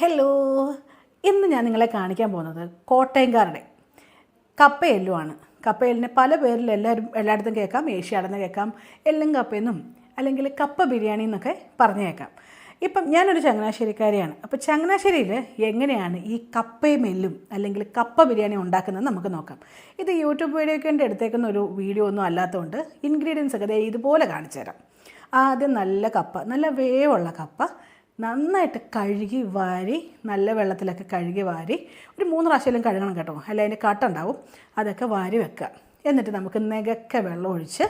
Hello ഇന്ന് ഞാൻ നിങ്ങളെ കാണിക്കാൻ പോകുന്നത് കോട്ടയംകാരുടെ കപ്പയെല്ലുമാണ് കപ്പയെല്ലിനെ പല പേരിൽ എല്ലാവരും എല്ലായിടത്തും കേൾക്കാം. ഏഷ്യാടെന്ന് കേൾക്കാം. എല്ലും കപ്പയെന്നും അല്ലെങ്കിൽ കപ്പ ബിരിയാണി എന്നൊക്കെ പറഞ്ഞു കേൾക്കാം. ഇപ്പം ഞാനൊരു ചങ്ങനാശ്ശേരിക്കാരിയാണ്. അപ്പോൾ ചങ്ങനാശ്ശേരിയിൽ എങ്ങനെയാണ് ഈ കപ്പയും എല്ലും അല്ലെങ്കിൽ കപ്പ ബിരിയാണി ഉണ്ടാക്കുന്നത് നമുക്ക് നോക്കാം. ഇത് യൂട്യൂബ് വീഡിയോയ്ക്ക് വേണ്ടി എടുത്തേക്കുന്ന ഒരു വീഡിയോ ഒന്നും അല്ലാത്തതുകൊണ്ട് ഇൻഗ്രീഡിയൻസ് ഒക്കെ ഇതുപോലെ കാണിച്ചു തരാം. ആദ്യം നല്ല കപ്പ നല്ല വേവുള്ള കപ്പ നന്നായിട്ട് കഴുകി വാരി നല്ല വെള്ളത്തിലൊക്കെ കഴുകി വാരി ഒരു മൂന്ന് പ്രാവശ്യമെല്ലാം കഴുകണം കേട്ടോ. അല്ല? അതിന്റെ കട്ടുണ്ടാവും അതൊക്കെ വാരി വെക്കുക. എന്നിട്ട് നമുക്ക് നികക്ക വെള്ളം ഒഴിച്ച്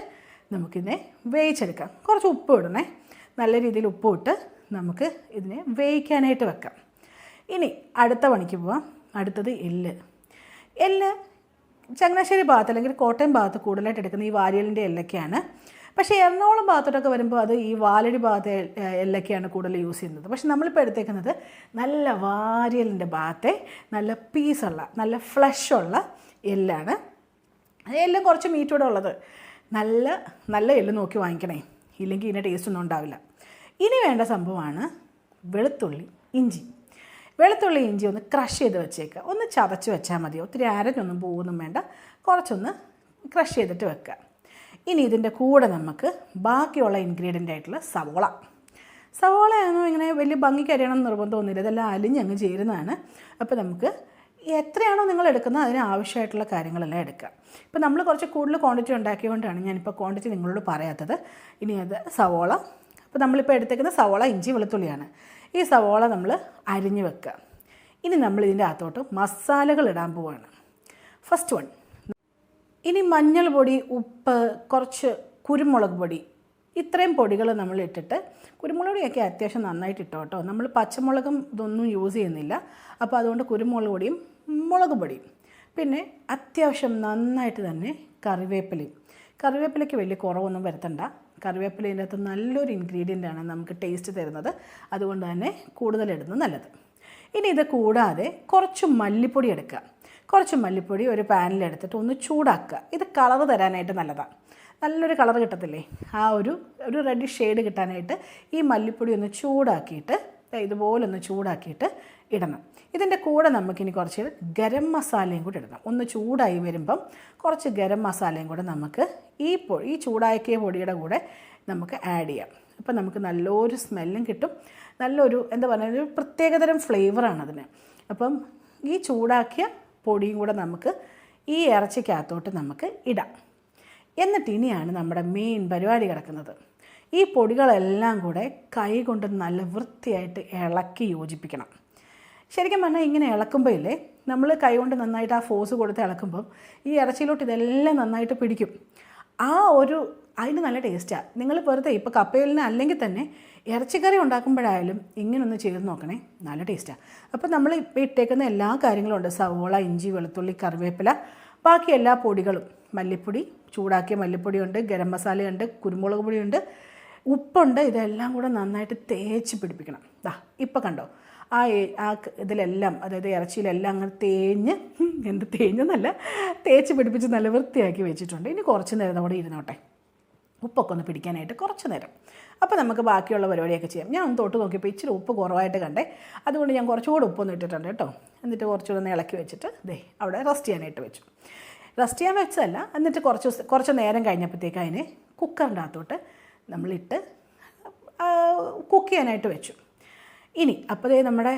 നമുക്കിതിനെ വേവിച്ചെടുക്കാം. കുറച്ച് ഉപ്പ് ഇടണേ. നല്ല രീതിയിൽ ഉപ്പ് ഇട്ട് നമുക്ക് ഇതിനെ വേവിക്കാനായിട്ട് വെക്കാം. ഇനി അടുത്ത പണിക്ക് പോവാം. അടുത്തത് എല്ല്. എല്ല് ചങ്ങനാശ്ശേരി ഭാഗത്ത് അല്ലെങ്കിൽ കോട്ടയം ഭാഗത്ത് കൂടുതലായിട്ട് എടുക്കുന്ന ഈ വാരിയലിന്റെ എല്ലൊക്കെയാണ് പക്ഷേ എറണാകുളം ഭാഗത്തോട്ടൊക്കെ വരുമ്പോൾ അത് ഈ വാലടി ഭാഗത്തെ എല്ലൊക്കെയാണ് കൂടുതൽ യൂസ് ചെയ്യുന്നത്. പക്ഷെ നമ്മളിപ്പോൾ എടുത്തേക്കുന്നത് നല്ല വാരിയലിന്റെ ഭാഗത്തെ നല്ല പീസുള്ള നല്ല ഫ്ലഷുള്ള എല്ലാണ്. എല്ലാം കുറച്ച് മീറ്റോടെ ഉള്ളത്. നല്ല നല്ല എല്ല് നോക്കി വാങ്ങിക്കണേ. ഇല്ലെങ്കിൽ ഇതിന്റെ ടേസ്റ്റ് ഒന്നും ഉണ്ടാവില്ല. ഇനി വേണ്ട സംഭവമാണ് വെളുത്തുള്ളി ഇഞ്ചി. വെളുത്തുള്ളി ഇഞ്ചി ഒന്ന് ക്രഷ് ചെയ്ത് വെച്ചേക്കുക ഒന്ന് ചതച്ച് വെച്ചാൽ മതി. ഒത്തിരി അരഞ്ഞൊന്നും പോകുന്നും വേണ്ട. കുറച്ചൊന്ന് ക്രഷ് ചെയ്തിട്ട് വെക്കുക. ഇനി ഇതിന്റെ കൂടെ നമുക്ക് ബാക്കിയുള്ള ഇൻഗ്രീഡിയന്റ് ആയിട്ടുള്ള സവോള. സവോളയൊന്നും ഇങ്ങനെ വലിയ ഭംഗിക്ക് അരിയണം എന്ന് നിർബന്ധമൊന്നുമില്ല ഇതെല്ലാം അലിഞ്ഞങ്ങ് ചേരുന്നതാണ്. അപ്പോൾ നമുക്ക് എത്രയാണോ നിങ്ങൾ എടുക്കുന്നത് അതിന് ആവശ്യമായിട്ടുള്ള കാര്യങ്ങളെല്ലാം എടുക്കുക. ഇപ്പോൾ നമ്മൾ കുറച്ച് കൂടുതൽ ക്വാണ്ടിറ്റി ഉണ്ടാക്കിയതുകൊണ്ടാണ് ഞാനിപ്പോൾ ക്വാണ്ടിറ്റി നിങ്ങളോട് പറയാത്തത്. ഇനി അത് സവോള. അപ്പോൾ നമ്മളിപ്പോൾ എടുത്തേക്കുന്ന സവോള ഇഞ്ചി വെളുത്തുള്ളിയാണ്. ഈ സവോള നമ്മൾ അരിഞ്ഞ് വെക്കുക. ഇനി നമ്മൾ ഇതിന്റെ അകത്തോട്ട് മസാലകൾ ഇടാൻ പോവുകയാണ് ഫസ്റ്റ് വൺ ഇനി മഞ്ഞൾ പൊടി ഉപ്പ് കുറച്ച് കുരുമുളക് പൊടി. ഇത്രയും പൊടികൾ നമ്മൾ ഇട്ടിട്ട് കുരുമുളക് പൊടിയൊക്കെ അത്യാവശ്യം നന്നായിട്ട് ഇട്ടോ കേട്ടോ നമ്മൾ പച്ചമുളകും ഇതൊന്നും യൂസ് ചെയ്യുന്നില്ല. അപ്പോൾ അതുകൊണ്ട് കുരുമുളക് പൊടിയും മുളക് പൊടിയും. പിന്നെ അത്യാവശ്യം നന്നായിട്ട് തന്നെ കറിവേപ്പിലയും. കറിവേപ്പിലയ്ക്ക് വലിയ കുറവൊന്നും വരുത്തണ്ട. കറിവേപ്പിലതിന്റെ അകത്ത് നല്ലൊരു ഇൻഗ്രീഡിയന്റ് ആണ് നമുക്ക് ടേസ്റ്റ് തരുന്നത്. അതുകൊണ്ട് തന്നെ കൂടുതലിടുന്നത് നല്ലത്. ഇനി ഇത് കൂടാതെ കുറച്ച് മല്ലിപ്പൊടി എടുക്കുക. കുറച്ച് മല്ലിപ്പൊടി ഒരു പാനിലെടുത്തിട്ട് ഒന്ന് ചൂടാക്കുക. ഇത് കളർ തരാനായിട്ട് നല്ലതാണ് നല്ലൊരു കളർ കിട്ടത്തില്ലേ? ആ ഒരു ഒരു റെഡ് ഷെയ്ഡ് കിട്ടാനായിട്ട് ഈ മല്ലിപ്പൊടി ഒന്ന് ചൂടാക്കിയിട്ട് ഇതുപോലെ ഒന്ന് ചൂടാക്കിയിട്ട് ഇടണം. ഇതിന്റെ കൂടെ നമുക്കിനി കുറച്ച് ഗരം മസാലയും കൂടി ഇടണം. ഒന്ന് ചൂടായി വരുമ്പം കുറച്ച് ഗരം മസാലയും കൂടെ നമുക്ക് ഈ പൊടി ഈ ചൂടാക്കിയ പൊടിയുടെ കൂടെ നമുക്ക് ആഡ് ചെയ്യാം. അപ്പം നമുക്ക് നല്ലൊരു സ്മെല്ലും കിട്ടും. നല്ലൊരു എന്താ പറയുക ഒരു പ്രത്യേകതരം ഫ്ലേവറാണ് അതിന്. അപ്പം ഈ ചൂടാക്കിയ പൊടിയും കൂടെ നമുക്ക് ഈ ഇറച്ചിക്കകത്തോട്ട് നമുക്ക് ഇടാം. എന്നിട്ട് ഇനിയാണ് നമ്മുടെ മെയിൻ പരിപാടി കിടക്കുന്നത്. ഈ പൊടികളെല്ലാം കൂടെ കൈ കൊണ്ട് നല്ല വൃത്തിയായിട്ട് ഇളക്കി യോജിപ്പിക്കണം. ശരിക്കും പറഞ്ഞാൽ ഇങ്ങനെ ഇളക്കുമ്പോൾ ഇല്ലേ നമ്മൾ കൈ കൊണ്ട് നന്നായിട്ട് ആ ഫോഴ്സ് കൊടുത്ത് ഇളക്കുമ്പം ഈ ഇറച്ചിയിലോട്ട് ഇതെല്ലാം നന്നായിട്ട് പിടിക്കും. ആ ഒരു അതിന് നല്ല ടേസ്റ്റാണ് നിങ്ങൾ വെറുതെ ഇപ്പോൾ കപ്പയിലിന് അല്ലെങ്കിൽ തന്നെ ഇറച്ചിക്കറി ഉണ്ടാക്കുമ്പോഴായാലും ഇങ്ങനൊന്ന് ചെയ്ത് നോക്കണേ. നല്ല ടേസ്റ്റാണ് അപ്പോൾ നമ്മൾ ഇപ്പോൾ ഇട്ടേക്കുന്ന എല്ലാ കാര്യങ്ങളും ഉണ്ട്. സവോള ഇഞ്ചി വെളുത്തുള്ളി കറിവേപ്പില ബാക്കി എല്ലാ പൊടികളും. മല്ലിപ്പൊടി ചൂടാക്കിയ മല്ലിപ്പൊടിയുണ്ട് ഗരം മസാലയുണ്ട് കുരുമുളക് പൊടിയുണ്ട് ഉപ്പുണ്ട്. ഇതെല്ലാം കൂടെ നന്നായിട്ട് തേച്ച് പിടിപ്പിക്കണം. ദാ ഇപ്പോൾ കണ്ടോ? ആ ആ ഇതിലെല്ലാം അതായത് ഇറച്ചിയിലെല്ലാം അങ്ങനെ തേഞ്ഞ് എന്ത് തേഞ്ഞെന്നല്ല തേച്ച് പിടിപ്പിച്ച് നല്ല വൃത്തിയാക്കി വെച്ചിട്ടുണ്ട്. ഇനി കുറച്ച് നേരം അവിടെ ഇരുന്നോട്ടെ. ഉപ്പൊക്കെ ഒന്ന് പിടിക്കാനായിട്ട് കുറച്ച് നേരം. അപ്പോൾ നമുക്ക് ബാക്കിയുള്ള പരിപാടിയൊക്കെ ചെയ്യാം. ഞാൻ ഒന്ന് തൊട്ട് നോക്കിയപ്പോൾ ഇച്ചിരി ഉപ്പ് കുറവായിട്ട് കണ്ടേ. അതുകൊണ്ട് ഞാൻ കുറച്ചുകൂടെ ഉപ്പൊന്ന് ഇട്ടിട്ടുണ്ട് കേട്ടോ. എന്നിട്ട് കുറച്ചുകൂടെ ഒന്ന് ഇളക്കി വെച്ചിട്ട് ദേ അവിടെ റെസ്റ്റ് ചെയ്യാനായിട്ട് വെച്ചു. റെസ്റ്റ് ചെയ്യാൻ വെച്ചതല്ല എന്നിട്ട് കുറച്ച് കുറച്ച് നേരം കഴിഞ്ഞപ്പോഴത്തേക്ക് അതിനെ കുക്കറിന്റെ അകത്തോട്ട് നമ്മളിട്ട് കുക്ക് ചെയ്യാനായിട്ട് വെച്ചു. ഇനി അപ്പോഴേ നമ്മുടെ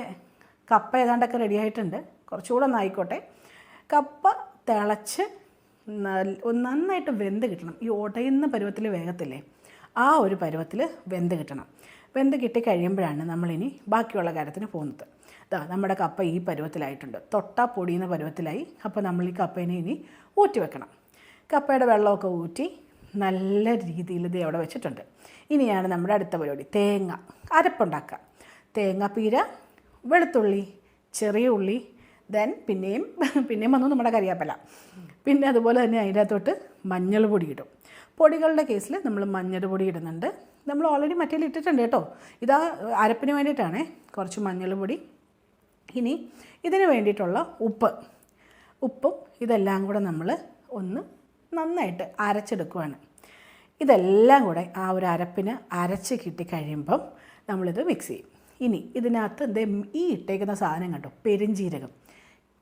കപ്പ ഏതാണ്ടൊക്കെ റെഡി ആയിട്ടുണ്ട്. കുറച്ചുകൂടെ ഒന്ന് ആയിക്കോട്ടെ. കപ്പ തിളച്ച് നന്നായിട്ട് വെന്ത് കിട്ടണം. ഈ ഉടയുന്ന പരുവത്തിൽ വേഗത്തില്ലേ? ആ ഒരു പരുവത്തിൽ വെന്ത് കിട്ടണം. വെന്ത് കിട്ടി കഴിയുമ്പോഴാണ് നമ്മളിനി ബാക്കിയുള്ള കാര്യത്തിന് പോകുന്നത്. ഇതാ നമ്മുടെ കപ്പ ഈ പരുവത്തിലായിട്ടുണ്ട്. തൊട്ട പൊടിയുന്ന പരുവത്തിലായി അപ്പോൾ നമ്മൾ ഈ കപ്പേനെ ഇനി ഊറ്റി വെക്കണം. കപ്പയുടെ വെള്ളമൊക്കെ ഊറ്റി നല്ല രീതിയിൽ ഇത് അവിടെ വെച്ചിട്ടുണ്ട്. ഇനിയാണ് നമ്മുടെ അടുത്ത പരിപാടി. തേങ്ങ. അരപ്പുണ്ടാക്കുക. തേങ്ങാപ്പീര വെളുത്തുള്ളി ചെറിയ ഉള്ളി ദെൻ പിന്നെയും പിന്നെയും വന്നു നമ്മുടെ കരിയാപ്പല. പിന്നെ അതുപോലെ തന്നെ അതിന്റെ അകത്തോട്ട് മഞ്ഞൾ പൊടി ഇടും. പൊടികളുടെ കേസിൽ നമ്മൾ മഞ്ഞൾ പൊടി ഇടുന്നുണ്ട്. നമ്മൾ ഓൾറെഡി മറ്റേ ഇട്ടിട്ടുണ്ട് കേട്ടോ. ഇതാ അരപ്പിന് വേണ്ടിയിട്ടാണേ കുറച്ച് മഞ്ഞൾ പൊടി. ഇനി ഇതിന് വേണ്ടിയിട്ടുള്ള ഉപ്പ്. ഉപ്പും ഇതെല്ലാം കൂടെ നമ്മൾ ഒന്ന് നന്നായിട്ട് അരച്ചെടുക്കുവാണ്. ഇതെല്ലാം കൂടെ ആ ഒരു അരപ്പിന് അരച്ച് കിട്ടി കഴിയുമ്പം നമ്മളിത് മിക്സ് ചെയ്യും. ഇനി ഇതിനകത്ത് ഈ ഇട്ടേക്കുന്ന സാധനം കണ്ടോ? പെരുംജീരകം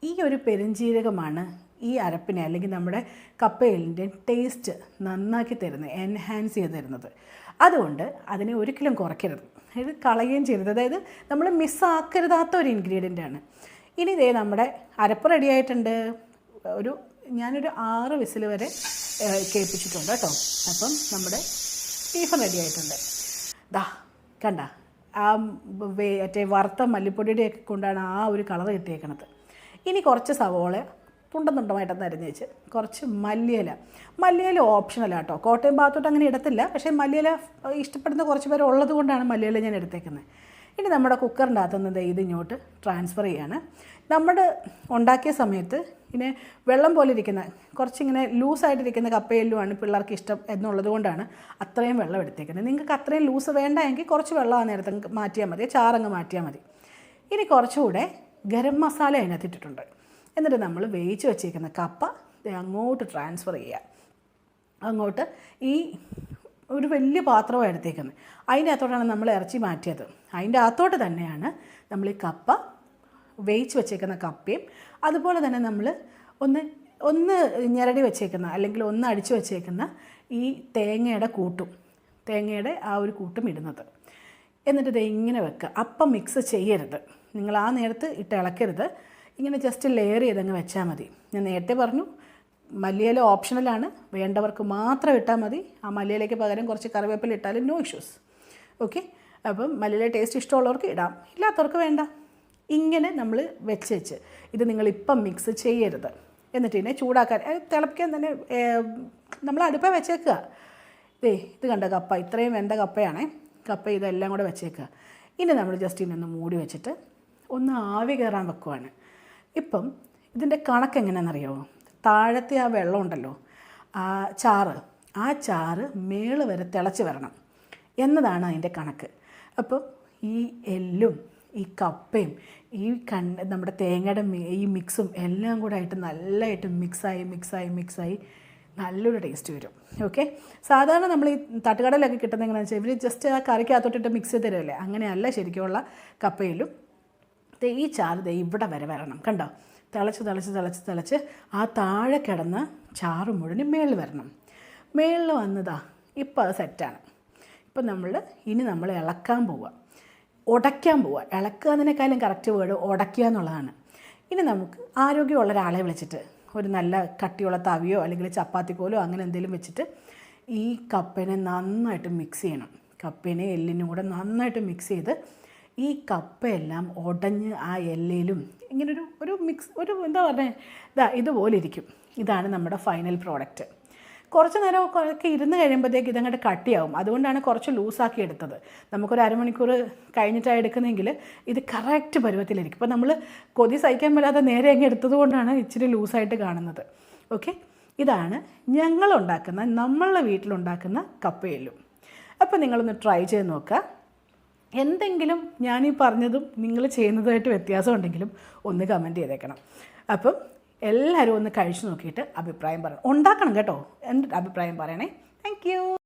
ഈ ഒരു പെരുംജീരകമാണ് ഈ അരപ്പിനെ അല്ലെങ്കിൽ നമ്മുടെ കപ്പയിലിന്റെ ടേസ്റ്റ് നന്നാക്കി തരുന്നത് എൻഹാൻസ് ചെയ്ത് തരുന്നത്. അതുകൊണ്ട് അതിനെ ഒരിക്കലും കുറയ്ക്കരുത്. അതായത് കളയുകയും ചെയ്യരുത്. അതായത് നമ്മൾ മിസ്സാക്കരുതാത്ത ഒരു ഇൻഗ്രീഡിയന്റ് ആണ്. ഇനി ഇതേ നമ്മുടെ അരപ്പ് റെഡി ആയിട്ടുണ്ട്. ഒരു ഞാനൊരു ആറ് വിസിൽ വരെ കേൾപ്പിച്ചിട്ടുണ്ട് കേട്ടോ. അപ്പം നമ്മുടെ ബീഫ് റെഡി ആയിട്ടുണ്ട്. ദാ കണ്ട ആ മറ്റേ വറുത്ത മല്ലിപ്പൊടിയുടെയൊക്കെ കൊണ്ടാണ് ആ ഒരു കളർ കിട്ടിയേക്കണത്. ഇനി കുറച്ച് സവോള തുണ്ടം തുണ്ടമായിട്ടൊന്ന് അരിഞ്ഞ് വെച്ച് കുറച്ച് മല്ലിയില. മല്ലിയില ഓപ്ഷണലാണ് കേട്ടോ കോട്ടയം ഭാഗത്തോട്ട് അങ്ങനെ ഇടത്തില്ല. പക്ഷേ മല്ലിയില ഇഷ്ടപ്പെടുന്ന കുറച്ച് പേര് ഉള്ളത് കൊണ്ടാണ് മല്ലിയില ഞാൻ എടുത്തേക്കുന്നത്. ഇനി നമ്മുടെ കുക്കറിന്റെ അകത്തുനിന്ന് ഇത് ഇങ്ങോട്ട് ട്രാൻസ്ഫർ ചെയ്യാണ്. നമ്മൾ ഉണ്ടാക്കിയ സമയത്ത് ഇങ്ങനെ വെള്ളം പോലെ ഇരിക്കുന്ന കുറച്ചിങ്ങനെ ലൂസായിട്ടിരിക്കുന്ന കപ്പയിലുമാണ് പിള്ളേർക്ക് ഇഷ്ടം എന്നുള്ളത് കൊണ്ടാണ് അത്രയും വെള്ളം എടുത്തേക്കുന്നത്. നിങ്ങൾക്ക് അത്രയും ലൂസ് വേണ്ട എങ്കിൽ കുറച്ച് വെള്ളം ആ നേരത്തെ മാറ്റിയാൽ മതി. ചാറങ്ങ് മാറ്റിയാൽ മതി. ഇനി കുറച്ചുകൂടെ ഗരം മസാല അതിനകത്ത് ഇട്ടിട്ടുണ്ട്. എന്നിട്ട് നമ്മൾ വേവിച്ച് വെച്ചേക്കുന്ന കപ്പ അങ്ങോട്ട് ട്രാൻസ്ഫർ ചെയ്യുക. അങ്ങോട്ട് ഈ ഒരു വലിയ പാത്രമാണ് എടുത്തേക്കുന്നത്. അതിന്റെ അകത്തോട്ടാണ് നമ്മൾ ഇറച്ചി മാറ്റിയത്. അതിന്റെ അകത്തോട്ട് തന്നെയാണ് നമ്മൾ ഈ കപ്പ വേവിച്ച് വെച്ചേക്കുന്ന കപ്പയും അതുപോലെ തന്നെ നമ്മൾ ഒന്ന് ഒന്ന് ഞെരടി വെച്ചേക്കുന്ന അല്ലെങ്കിൽ ഒന്ന് അടിച്ചു വെച്ചേക്കുന്ന ഈ തേങ്ങയുടെ കൂട്ടും തേങ്ങയുടെ ആ ഒരു കൂട്ടും ഇടുന്നത്. എന്നിട്ട് ഇത് ഇങ്ങനെ വെക്കുക. അപ്പം മിക്സ് ചെയ്യരുത്. നിങ്ങൾ ആ നേരത്ത് ഇട്ട് ഇളക്കരുത്. ഇങ്ങനെ ജസ്റ്റ് ലെയർ ചെയ്തങ്ങ് വെച്ചാൽ മതി. ഞാൻ നേരത്തെ പറഞ്ഞു മല്ലിയില ഓപ്ഷണലാണ് വേണ്ടവർക്ക് മാത്രം ഇട്ടാൽ മതി. ആ മല്ലിയിലേക്ക് പകരം കുറച്ച് കറിവേപ്പില ഇട്ടാലും നോ ഇഷ്യൂസ് ഓക്കെ അപ്പം മല്ലിയില ടേസ്റ്റ് ഇഷ്ടമുള്ളവർക്ക് ഇടാം. ഇല്ലാത്തവർക്ക് വേണ്ട. ഇങ്ങനെ നമ്മൾ വെച്ച് വെച്ച്. ഇത് നിങ്ങളിപ്പം മിക്സ് ചെയ്യരുത്. എന്നിട്ട് ഇതിനെ ചൂടാക്കാൻ തിളപ്പിക്കാൻ തന്നെ നമ്മൾ അടുപ്പ വെച്ചേക്കുക. ദേ ഇത് കണ്ട കപ്പ ഇത്രയും വെന്ത കപ്പയാണേ. കപ്പ ഇതെല്ലാം കൂടെ വെച്ചേക്കുക. ഇനി നമ്മൾ ജസ്റ്റ് ഇതിനൊന്ന് മൂടി വെച്ചിട്ട് ഒന്ന് ആവി കയറാൻ വെക്കുവാണ്. ഇപ്പം ഇതിന്റെ കണക്ക് എങ്ങനെയാണെന്നറിയാമോ താഴത്തെ ആ വെള്ളമുണ്ടല്ലോ ആ ചാറ് ആ ചാറ് മേൾ വരെ തിളച്ച് വരണം എന്നതാണ് അതിന്റെ കണക്ക്. അപ്പം ഈ എല്ലും ഈ കപ്പയും ഈ കണ്ട നമ്മുടെ തേങ്ങയുടെ ഈ മിക്സും എല്ലാം കൂടെ ആയിട്ട് നല്ലതായിട്ട് മിക്സായി മിക്സായി മിക്സായി നല്ലൊരു ടേസ്റ്റ് വരും. ഓക്കെ? സാധാരണ നമ്മൾ ഈ തട്ടുകടയിലൊക്കെ കിട്ടുന്ന എങ്ങനെയാണെന്ന് വെച്ചാൽ ഇവർ ജസ്റ്റ് ആ കറിക്കകത്തോട്ടിട്ട് മിക്സ് ചെയ്ത് തരുമല്ലേ അങ്ങനെയല്ല ശരിക്കുമുള്ള കപ്പയിലും ഈ ചാറ് ദേ ഇവിടെ വരെ വരണം. കണ്ടോ? തിളച്ച് തിളച്ച് തിളച്ച് തിളച്ച് ആ താഴെ കിടന്ന് ചാറ് മുഴുവനും മേളിൽ വരണം. മേളിൽ വന്നതാ ഇപ്പോൾ അത് സെറ്റാണ് ഇപ്പം നമ്മൾ ഇനി നമ്മൾ ഇളക്കാൻ പോവുക ഉടയ്ക്കാൻ പോവുക ഇളക്കുക എന്നതിനേക്കാളും കറക്റ്റ് വേർഡ് ഉടയ്ക്കുക എന്നുള്ളതാണ്. ഇനി നമുക്ക് ആരോഗ്യമുള്ള ഒരാളെ വിളിച്ചിട്ട് ഒരു നല്ല കട്ടിയുള്ള തവിയോ അല്ലെങ്കിൽ ചപ്പാത്തിക്കോലോ അങ്ങനെ എന്തെങ്കിലും വെച്ചിട്ട് ഈ കപ്പനെ നന്നായിട്ട് മിക്സ് ചെയ്യണം. കപ്പനെ എല്ലിനും കൂടെ നന്നായിട്ട് മിക്സ് ചെയ്ത് ഈ കപ്പയെല്ലാം ഉടഞ്ഞ് ആ എല്ലയിലും ഇങ്ങനൊരു ഒരു മിക്സ് ഒരു എന്താ പറയുക ഇതാ ഇതുപോലെ ഇരിക്കും. ഇതാണ് നമ്മുടെ ഫൈനൽ പ്രോഡക്റ്റ് കുറച്ച് നേരം ഒക്കെ ഇരുന്ന് കഴിയുമ്പോഴത്തേക്ക് ഇതങ്ങോട്ട് കട്ടിയാവും. അതുകൊണ്ടാണ് കുറച്ച് ലൂസാക്കി എടുത്തത്. നമുക്കൊരു അരമണിക്കൂർ കഴിഞ്ഞിട്ടാണ് എടുക്കുന്നതെങ്കിൽ ഇത് കറക്റ്റ് പരുവത്തിലിരിക്കും. ഇപ്പോൾ നമ്മൾ കൊതി സഹിക്കാൻ പറ്റാതെ നേരെ അങ്ങ് എടുത്തത് കൊണ്ടാണ് ഇച്ചിരി ലൂസായിട്ട് കാണുന്നത്. ഓക്കെ ഇതാണ് ഞങ്ങളുണ്ടാക്കുന്ന നമ്മളുടെ വീട്ടിലുണ്ടാക്കുന്ന കപ്പയെല്ലും. അപ്പോൾ നിങ്ങളൊന്ന് ട്രൈ ചെയ്ത് നോക്കുക. എന്തെങ്കിലും ഞാനീ പറഞ്ഞതും നിങ്ങൾ ചെയ്യുന്നതുമായിട്ട് വ്യത്യാസം ഉണ്ടെങ്കിലും ഒന്ന് കമന്റ് ചെയ്തേക്കണം. അപ്പം എല്ലാവരും ഒന്ന് കഴിച്ചു നോക്കിയിട്ട് അഭിപ്രായം പറയണം ഉണ്ടാക്കണം കേട്ടോ. എന്റെ അഭിപ്രായം പറയണേ. താങ്ക്